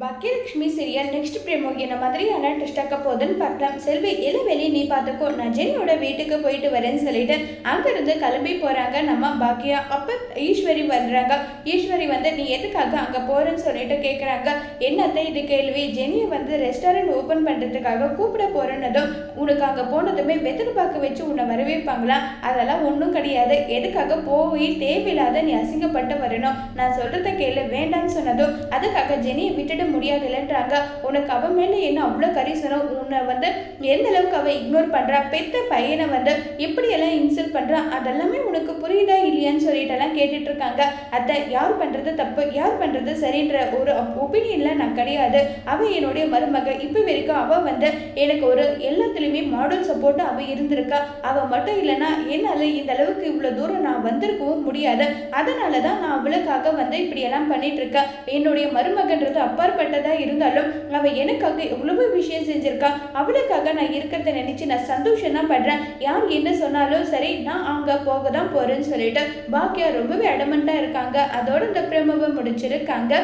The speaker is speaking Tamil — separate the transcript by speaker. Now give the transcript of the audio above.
Speaker 1: பாக்கியலட்சுமி சீரியல் நெக்ஸ்ட் பிரேமோ என்ன மாதிரியான ட்விஸ்டாக்க போதுன்னு போகுதுன்னு பார்க்கலாம். செல்வி இளவெளி நீ பார்த்துக்கோ நான் ஜெனியோட வீட்டுக்கு போயிட்டு வரேன்னு சொல்லிட்டு அங்கேருந்து கிளம்பி போகிறாங்க நம்ம பாக்கியா. அப்போ ஈஸ்வரி வர்றாங்க. ஈஸ்வரி வந்து நீ எதுக்காக அங்கே போகிறேன்னு சொல்லிட்டு கேட்குறாங்க என்னத்த இது கேள்வி? ஜெனியை வந்து ரெஸ்டாரண்ட் ஓப்பன் பண்ணுறதுக்காக கூப்பிட போகிறேன்னதும் உனக்கு அங்கே போனதுமே வெத்தலை பார்க்க வச்சு உன்னை வரவேற்பாங்களா? அதெல்லாம் ஒன்றும் கிடையாது. எதுக்காக போய் தேவையில்லாத நீ அசிங்கப்பட்டு வரணும்? நான் சொல்கிறத கேளு வேண்டாம்னு சொன்னதும் அதுக்காக ஜெனியை விட்டுட முடியாதுல்லன்றாங்க. உனக்கு அவ மேல என்ன அவ்வளோ கரிசனம்? உன்னை வந்து எந்த அளவுக்கு அவ இக்னோர் பண்றா? பெத்த பையனை வந்து இப்படியெல்லாம் இன்சல்ட் பண்றான் அதெல்லாமே உனக்கு புரியுதா இல்லையான்னு சொல்லிட்டு எல்லாம் கேட்டுட்டு இருக்காங்க அத்தை யார் பண்றது தப்பு? யார் பண்றது சரின்ற ஒரு ஒப்பீனியன்ல நான் கிடையாது. அவ என்னுடைய மருமக. இப்போ வரைக்கும் அவ வந்து எனக்கு ஒரு எல்லாத்துலேயுமே மாடல் சப்போர்ட் அவ இருந்திருக்கா. அவ மட்டும் இல்லைன்னா என்னால் இந்த அளவுக்கு இவ்வளோ தூரம் நான் வந்திருக்கவும் முடியாது. அதனால தான் நான் அவளுக்காக வந்து இப்படியெல்லாம் பண்ணிட்டு இருக்கேன் என்னுடைய மருமகன்றது அப்பாற்பட்டதாக இருந்தாலும் அவள் எனக்காக எவ்வளவு விஷயம் செஞ்சிருக்கா. அவளுக்காக நான் இருக்கிறத நினைச்சு நான் சந்தோஷம் தான் படுறேன். யார் என்ன சொன்னாலும் சரி நான் அங்கே போக தான் போகிறேன்னு சொல்லிட்டு பாக்கியா ரொம்பவே அடமெண்ட்டாக இருக்காங்க. அதோட இந்த பிரமவை முடிச்சிருக்காங்க